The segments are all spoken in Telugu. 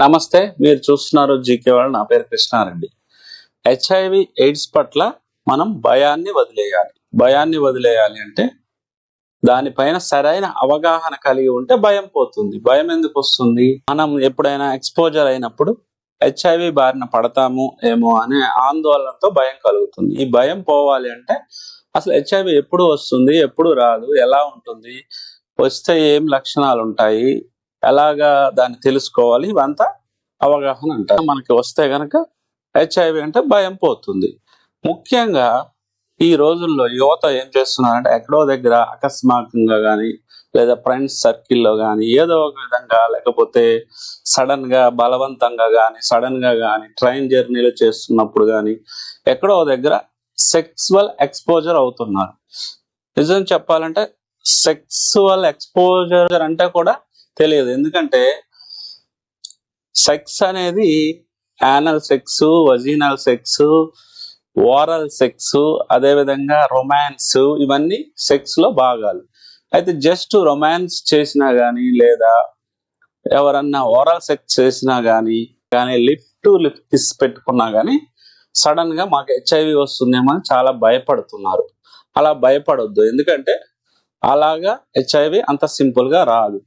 నమస్తే మీరు చూస్తున్నారు జీకే వాళ్ళు నా పేరు కృష్ణారెడ్డి. హెచ్ఐవి ఎయిడ్స్ పట్ల మనం భయాన్ని వదిలేయాలి. భయాన్ని వదిలేయాలి అంటే దానిపైన సరైన అవగాహన కలిగి ఉంటే భయం పోతుంది. భయం ఎందుకు వస్తుంది? మనం ఎప్పుడైనా ఎక్స్పోజర్ అయినప్పుడు హెచ్ఐవి బారిన పడతాము ఏమో అనే ఆందోళనతో భయం కలుగుతుంది. ఈ భయం పోవాలి అంటే అసలు హెచ్ఐవి ఎప్పుడు వస్తుంది? ఎప్పుడు రాదు? ఎలా ఉంటుంది? వస్తే ఏం లక్షణాలు ఉంటాయి ఎలాగా దాన్ని తెలుసుకోవాలి? ఇవంతా అవగాహన అంటారు. మనకి వస్తే గనక హెచ్ఐవి అంటే భయం పోతుంది. ముఖ్యంగా ఈ రోజుల్లో యువత ఏం చేస్తున్నారంటే ఎక్కడో దగ్గర అకస్మాకంగా కానీ లేదా ఫ్రెండ్స్ సర్కిల్లో కానీ ఏదో ఒక విధంగా లేకపోతే సడన్గా బలవంతంగా కానీ సడన్గా కానీ ట్రైన్ జర్నీలు చేస్తున్నప్పుడు కానీ ఎక్కడో దగ్గర సెక్సువల్ ఎక్స్పోజర్ అవుతున్నారు. నిజం చెప్పాలంటే సెక్సువల్ ఎక్స్పోజర్ అంటే కూడా తెలియదు. ఎందుకంటే సెక్స్ అనేది anal sex vaginal sex oral sex అదేవిధంగా రొమాన్స్ ఇవన్నీ సెక్స్లో భాగాలు. అయితే జస్ట్ రొమాన్స్ చేసినా గానీ లేదా ఎవరన్నా ఓరల్ సెక్స్ చేసినా గానీ కానీ లిప్ టు లిప్ కిస్ పెట్టుకున్నా గానీ సడన్గా మాకు హెచ్ఐవి వస్తుందేమో అని చాలా భయపడుతున్నారు. అలా భయపడొద్దు. ఎందుకంటే అలాగా హెచ్ఐవి అంత సింపుల్గా రాదు.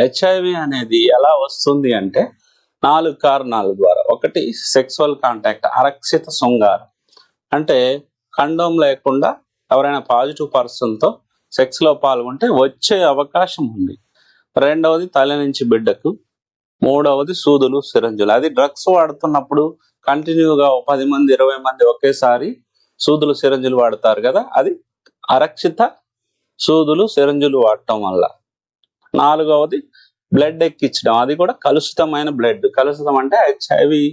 హెచ్ఐవి అనేది ఎలా వస్తుంది అంటే నాలుగు కారణాల ద్వారా. ఒకటి సెక్సువల్ కాంటాక్ట్ అరక్షిత శృంగారం. అంటే కండోమ్ లేకుండా ఎవరైనా పాజిటివ్ పర్సన్తో పాల్గొంటే వచ్చే అవకాశం ఉంది. రెండవది తల్లి నుంచి బిడ్డకు. మూడవది సూదులు సిరంజులు. అది డ్రగ్స్ వాడుతున్నప్పుడు కంటిన్యూగా పది మంది ఇరవై మంది ఒకేసారి సూదులు సిరంజులు వాడతారు కదా. అది అరక్షిత సూదులు సిరంజులు వాడటం వల్ల. నాలుగవది బ్లడ్ ఎక్కించడం. అది కూడా కలుషితమైన బ్లడ్ కలుషితం అంటే హెచ్ఐవి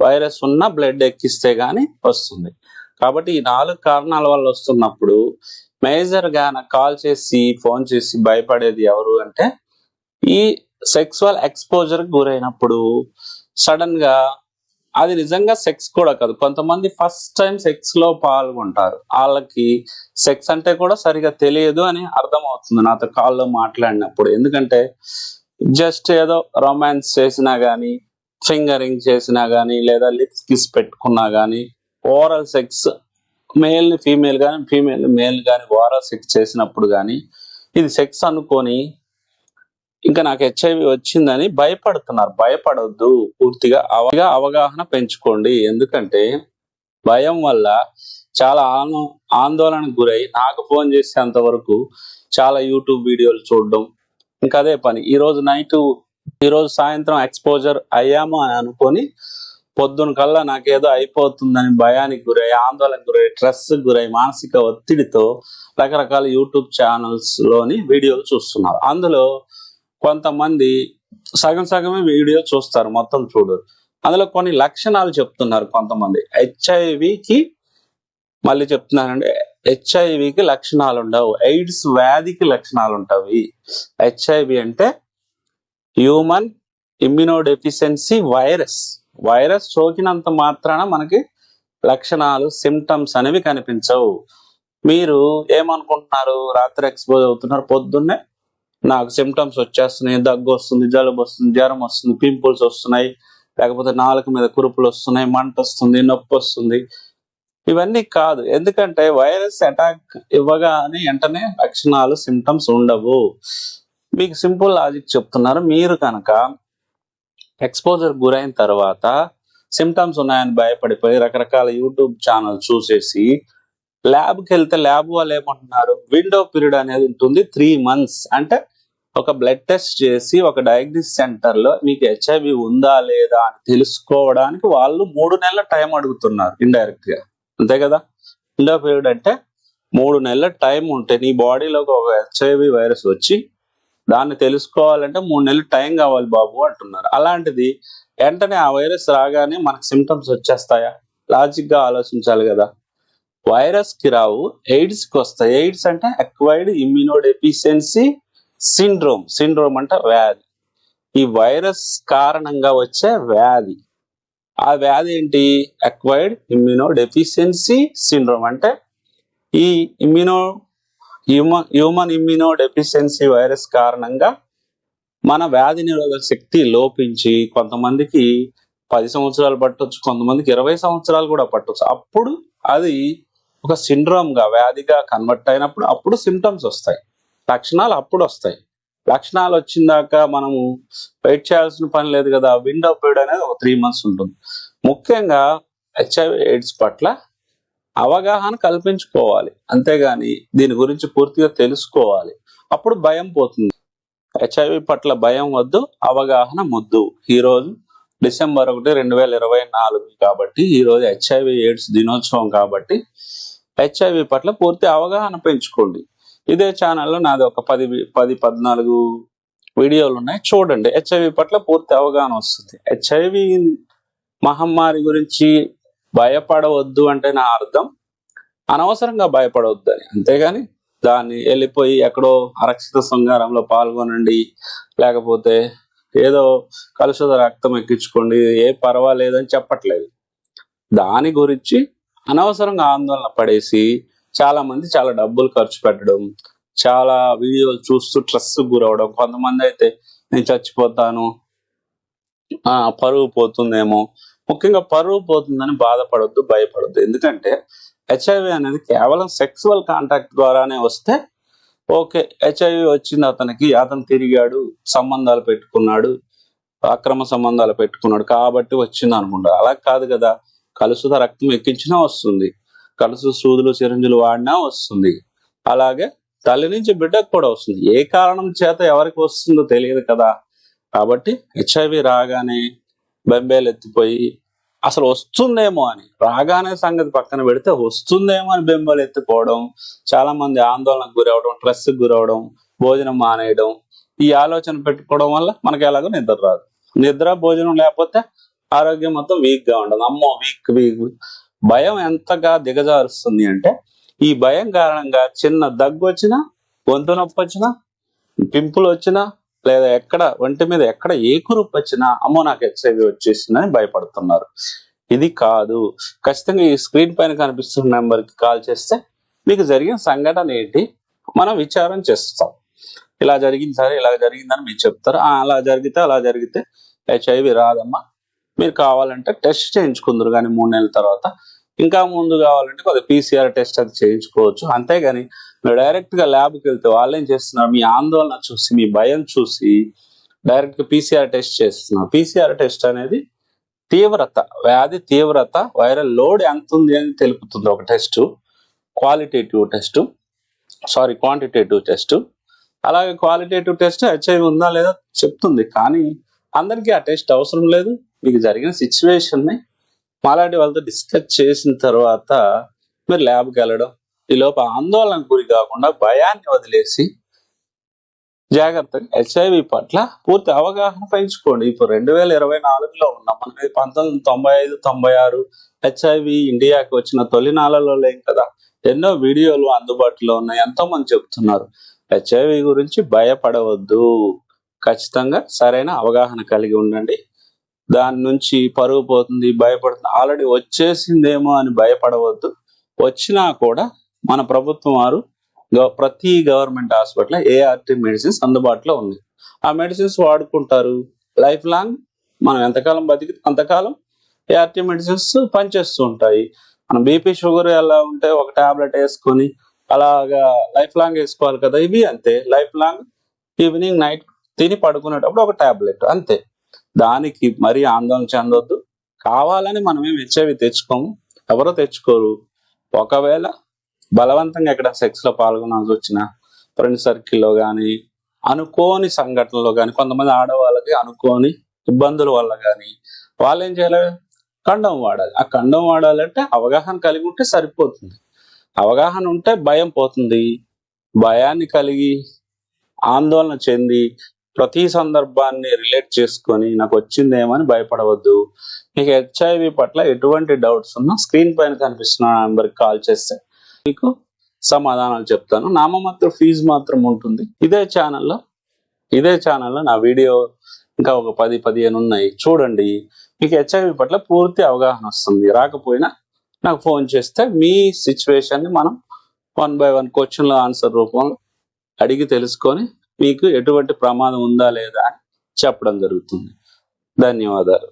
వైరస్ ఉన్న బ్లడ్ ఎక్కిస్తే కానీ వస్తుంది. కాబట్టి ఈ నాలుగు కారణాల వల్ల వస్తున్నప్పుడు మేజర్గా నాకు కాల్ చేసి ఫోన్ చేసి భయపడేది ఎవరు అంటే ఈ సెక్సువల్ ఎక్స్పోజర్ గురైనప్పుడు సడన్గా అది నిజంగా సెక్స్ కూడా కాదు. కొంతమంది ఫస్ట్ టైం సెక్స్లో పాల్గొంటారు. వాళ్ళకి సెక్స్ అంటే కూడా సరిగా తెలియదు అని అర్థమవుతుంది నాతో కాల్లో మాట్లాడినప్పుడు. ఎందుకంటే జస్ట్ ఏదో రొమాన్స్ చేసినా కానీ ఫింగరింగ్ చేసినా కానీ లేదా లిప్స్ కిస్ పెట్టుకున్నా కానీ ఓరల్ సెక్స్ మేల్ని ఫీమేల్ కానీ ఫీమేల్ మేల్ కానీ ఓవరాల్ సెక్స్ చేసినప్పుడు కానీ ఇది సెక్స్ అనుకొని ఇంకా నాకు హెచ్ఐవి వచ్చిందని భయపడుతున్నారు. భయపడొద్దు. పూర్తిగా అవగా అవగాహన పెంచుకోండి. ఎందుకంటే భయం వల్ల చాలా ఆను ఆందోళనకు గురై నాకు ఫోన్ చేసేంత వరకు చాలా యూట్యూబ్ వీడియోలు చూడడం ఇంకా అదే పని. ఈ రోజు నైట్ ఈ రోజు సాయంత్రం ఎక్స్పోజర్ అయ్యాము అని అనుకొని పొద్దున కల్లా నాకేదో అయిపోతుందని భయానికి గురై ఆందోళనకు గురై స్ట్రెస్ గురై మానసిక ఒత్తిడితో రకరకాల యూట్యూబ్ ఛానల్స్లోని వీడియోలు చూస్తున్నారు. అందులో కొంతమంది సగం సగమే వీడియో చూస్తారు మొత్తం చూడరు అందులో కొన్ని లక్షణాలు చెప్తున్నారు కొంతమంది. హెచ్ఐవికి మళ్ళీ చెప్తున్నానండి హెచ్ఐవికి లక్షణాలు ఉండవు. ఎయిడ్స్ వ్యాధికి లక్షణాలు ఉంటాయి. హెచ్ఐవి అంటే హ్యూమన్ ఇమ్యునోడెఫిషియన్సీ వైరస్ వైరస్ సోకినంత మాత్రాన మనకి లక్షణాలు సిమ్టమ్స్ అనేవి కనిపించవు. మీరు ఏమనుకుంటున్నారు? రాత్రి ఎక్స్పోజ్ అవుతున్నారు పొద్దున్నే నాకు సిమ్టమ్స్ వచ్చేస్తున్నాయి దగ్గు వస్తుంది జలుబు వస్తుంది జ్వరం వస్తుంది పింపుల్స్ వస్తున్నాయి లేకపోతే నాలుక మీద కురుపులు వస్తున్నాయి మంట వస్తుంది నొప్పి వస్తుంది. ఇవన్నీ కాదు. ఎందుకంటే వైరస్ అటాక్ ఇవ్వగానే వెంటనే లక్షణాలు సిమ్టమ్స్ ఉండవు. మీకు సింపుల్ లాజిక్ చెప్తున్నారు. మీరు కనుక ఎక్స్పోజర్ గురైన తర్వాత సిమ్టమ్స్ ఉన్నాయని భయపడిపోయి రకరకాల యూట్యూబ్ ఛానల్ చూసేసి ల్యాబ్కి వెళ్తే ల్యాబ్ వాళ్ళు ఏమంటున్నారు? విండో పీరియడ్ అనేది ఉంటుంది త్రీ మంత్స్ అంటే ఒక బ్లడ్ టెస్ట్ చేసి ఒక డయాగ్నిస్ సెంటర్లో మీకు హెచ్ఐవి ఉందా లేదా అని తెలుసుకోవడానికి వాళ్ళు మూడు నెలల టైం అడుగుతున్నారు ఇండైరెక్ట్గా అంతే కదా? ఇండో పీరియడ్ అంటే మూడు నెలల టైం ఉంటే నీ బాడీలోకి ఒక హెచ్ఐవి వైరస్ వచ్చి దాన్ని తెలుసుకోవాలంటే మూడు నెలలు టైం కావాలి బాబు అంటున్నారు. అలాంటిది వెంటనే ఆ వైరస్ రాగానే మనకు సిమ్టమ్స్ వచ్చేస్తాయా? లాజిక్గా ఆలోచించాలి కదా. వైరస్కి రావు ఎయిడ్స్కి వస్తాయి. ఎయిడ్స్ అంటే అక్వైర్డ్ ఇమ్యూనోడెఫిషియన్సీ సిండ్రోమ్ సిండ్రోమ్ అంటే వ్యాధి. ఈ వైరస్ కారణంగా వచ్చే వ్యాధి. ఆ వ్యాధి ఏంటి? అక్వైర్డ్ ఇమ్యూనోడెఫిషియన్సీ సిండ్రోమ్ అంటే ఈ immuno human human immunodeficiency virus కారణంగా మన వ్యాధి నిరోధక శక్తి లోపించి కొంతమందికి పది సంవత్సరాలు పట్టొచ్చు కొంతమందికి ఇరవై సంవత్సరాలు కూడా పట్టొచ్చు. అప్పుడు అది ఒక సిండ్రోమ్గా వ్యాధిగా కన్వర్ట్ అయినప్పుడు అప్పుడు సిమ్టమ్స్ వస్తాయి. లక్షణాలు అప్పుడు వస్తాయి. లక్షణాలు వచ్చిందాక మనము వెయిట్ చేయాల్సిన పని లేదు కదా విండో పీరియడ్ అనేది ఒక త్రీ మంత్స్ ఉంటుంది. ముఖ్యంగా హెచ్ఐవి ఎయిడ్స్ పట్ల అవగాహన కల్పించుకోవాలి. అంతేగాని దీని గురించి పూర్తిగా తెలుసుకోవాలి. అప్పుడు భయం పోతుంది. హెచ్ఐవి పట్ల భయం వద్దు అవగాహన ముద్దు. ఈ రోజు డిసెంబర్ ఒకటి రెండు వేల ఇరవై నాలుగు కాబట్టి ఈ రోజు హెచ్ఐవి ఎయిడ్స్ దినోత్సవం కాబట్టి హెచ్ఐవి పట్ల పూర్తి అవగాహన పెంచుకోండి. ఇదే ఛానల్లో నాది ఒక పది పది పద్నాలుగు వీడియోలు ఉన్నాయి. చూడండి. హెచ్ఐవి పట్ల పూర్తి అవగాహన వస్తుంది. హెచ్ఐవి మహమ్మారి గురించి భయపడవద్దు అంటే నా అర్థం. అనవసరంగా భయపడవద్దు అని. అంతేగాని దాన్ని వెళ్ళిపోయి ఎక్కడో అరక్షిత శృంగారంలో పాల్గొనండి. లేకపోతే ఏదో కలుషిత రక్తం ఎక్కించుకోండి. ఏ పర్వాలేదని చెప్పట్లేదు. దాని గురించి అనవసరంగా ఆందోళన పడేసి చాలా మంది చాలా డబ్బులు ఖర్చు పెట్టడం చాలా వీడియోలు చూస్తూ స్ట్రెస్ గురవడం. కొంతమంది అయితే నేను చచ్చిపోతాను. ఆ పరువు పోతుందేమో. ముఖ్యంగా పరువు పోతుందని బాధపడొద్దు భయపడొద్దు. ఎందుకంటే హెచ్ఐవి అనేది కేవలం సెక్సువల్ కాంటాక్ట్ ద్వారానే వస్తే ఓకే హెచ్ఐవి వచ్చింది అతనికి అతను తిరిగాడు సంబంధాలు పెట్టుకున్నాడు అక్రమ సంబంధాలు పెట్టుకున్నాడు కాబట్టి వచ్చింది అనుకుంటారు అలా కాదు కదా కలుషిత రక్తం ఎక్కించినా వస్తుంది. కలుసు సూదులు చిరంజులు వాడినా వస్తుంది. అలాగే తల్లి నుంచి బిడ్డకు కూడా వస్తుంది. ఏ కారణం చేత ఎవరికి వస్తుందో తెలియదు కదా. కాబట్టి హెచ్ఐవి రాగానే బెంబేలు ఎత్తిపోయి అసలు వస్తుందేమో అని. రాగానే సంగతి పక్కన పెడితే వస్తుందేమో అని బెంబేలు ఎత్తిపోవడం చాలా మంది ఆందోళనకు గురవడం స్ట్రెస్ గురవడం భోజనం మానేయడం ఈ ఆలోచన పెట్టుకోవడం వల్ల మనకి ఎలాగో నిద్ర రాదు. నిద్ర భోజనం లేకపోతే ఆరోగ్యం మొత్తం వీక్గా ఉండదు. అమ్మో వీక్ వీక్ భయం ఎంతగా దిగజారుస్తుంది అంటే ఈ భయం కారణంగా చిన్న దగ్గు వచ్చినా గొంతు నొప్పి వచ్చినా పింపులు వచ్చినా లేదా ఎక్కడ ఒంటి మీద ఎక్కడ ఏ కురుపు వచ్చినా అమ్మో నాకు ఎక్స్ఐవి వచ్చేసిందని భయపడుతున్నారు. ఇది కాదు. ఖచ్చితంగా ఈ స్క్రీన్ పైన కనిపిస్తున్న నెంబర్కి కాల్ చేస్తే మీకు జరిగిన సంఘటన ఏంటి? మనం విచారం చేస్తాం. ఇలా జరిగింది సరే ఇలా జరిగిందని మీరు చెప్తారు. అలా జరిగితే అలా జరిగితే హెచ్ఐవి రాదమ్మా. మీరు కావాలంటే టెస్ట్ చేయించుకుందరు కానీ మూడు నెలల తర్వాత. ఇంకా ముందు కావాలంటే కొద్దిగా పీసీఆర్ టెస్ట్ అది చేయించుకోవచ్చు. అంతేగాని మీరు డైరెక్ట్గా ల్యాబ్కి వెళ్తే వాళ్ళు ఏం చేస్తున్నారు? మీ ఆందోళన చూసి మీ భయం చూసి డైరెక్ట్గా పీసీఆర్ టెస్ట్ చేస్తున్నారు. పీసీఆర్ టెస్ట్ అనేది తీవ్రత వ్యాధి తీవ్రత వైరల్ లోడ్ ఎంత ఉంది అని తెలుపుతుంది ఒక test. Qualitative test. Sorry quantitative test. అలాగే క్వాలిటేటివ్ టెస్ట్ హెచ్ఐవి ఉందా లేదా చెప్తుంది. కానీ అందరికీ ఆ టెస్ట్ అవసరం లేదు. మీకు జరిగిన సిచ్యువేషన్ని మాలాంటి వాళ్ళతో డిస్కస్ చేసిన తర్వాత మీరు ల్యాబ్కి వెళ్ళడం ఈ లోపల ఆందోళన గురి కాకుండా భయాన్ని వదిలేసి జాగ్రత్తగా హెచ్ఐవి పట్ల పూర్తి అవగాహన పెంచుకోండి. ఇప్పుడు రెండు వేల ఇరవై నాలుగులో ఉన్నాం. మనకి పంతొమ్మిది వందల తొంభై ఐదు తొంభై ఆరు హెచ్ఐవి ఇండియాకి వచ్చిన తొలినాళ్ళలో లేం కదా. ఎన్నో వీడియోలు అందుబాటులో ఉన్నాయి. ఎంతో మంది చెప్తున్నారు హెచ్ఐవి గురించి భయపడవద్దు. ఖచ్చితంగా సరైన అవగాహన కలిగి ఉండండి. దాని నుంచి పరుగు పోతుంది భయపడుతుంది. ఆల్రెడీ వచ్చేసిందేమో అని భయపడవద్దు. వచ్చినా కూడా మన ప్రభుత్వం వారు ప్రతి గవర్నమెంట్ హాస్పిటల్ ఏఆర్టీ మెడిసిన్స్ అందుబాటులో ఉంది ఆ మెడిసిన్స్ వాడుకుంటారు. లైఫ్ లాంగ్ మనం ఎంతకాలం బతికి అంతకాలం ఏఆర్టీ మెడిసిన్స్ పనిచేస్తూ ఉంటాయి. మనం బీపీ షుగర్ ఎలా ఉంటే ఒక టాబ్లెట్ వేసుకొని అలాగా లైఫ్ లాంగ్ వేసుకోవాలి కదా. ఇవి అంతే. లైఫ్ లాంగ్ ఈవినింగ్ నైట్ తిని పడుకునేటప్పుడు ఒక టాబ్లెట్ అంతే. దానికి మరీ ఆందోళన చెందొద్దు. కావాలని మనమే హెచ్ఐవి తెచ్చుకోము. ఎవరో తెచ్చుకోరు. ఒకవేళ బలవంతంగా ఎక్కడ సెక్స్లో పాల్గొనాల్సి వచ్చిన ఫ్రెండ్ సర్కిల్లో కానీ అనుకోని సంఘటనలో కానీ కొంతమంది ఆడవాళ్ళకి అనుకోని ఇబ్బందుల వల్ల కానీ వాళ్ళు ఏం చేయాలి? కండం వాడాలి. ఆ కండం వాడాలంటే అవగాహన కలిగి ఉంటే సరిపోతుంది. అవగాహన ఉంటే భయం పోతుంది. భయాన్ని కలిగి ఆందోళన చెంది ప్రతి సందర్భాన్ని రిలేట్ చేసుకొని నాకు వచ్చిందేమని భయపడవద్దు. మీకు హెచ్ఐవి పట్ల ఎటువంటి డౌట్స్ ఉన్నా స్క్రీన్ పైన కనిపిస్తున్న నెంబర్కి కాల్ చేస్తే మీకు సమాధానాలు చెప్తాను. నామమాత్ర ఫీజు మాత్రం ఉంటుంది. ఇదే ఛానల్లో ఇదే ఛానల్లో నా వీడియో ఇంకా ఒక పది పదిహేను ఉన్నాయి. చూడండి. మీకు హెచ్ఐవి పట్ల పూర్తి అవగాహన వస్తుంది. రాకపోయినా నాకు ఫోన్ చేస్తే మీ సిచ్యువేషన్ని మనం వన్ బై వన్ క్వశ్చన్ల ఆన్సర్ రూపంలో అడిగి తెలుసుకొని మీకు ఎటువంటి ప్రమాదం ఉందా లేదా అని చెప్పడం జరుగుతుంది. ధన్యవాదాలు.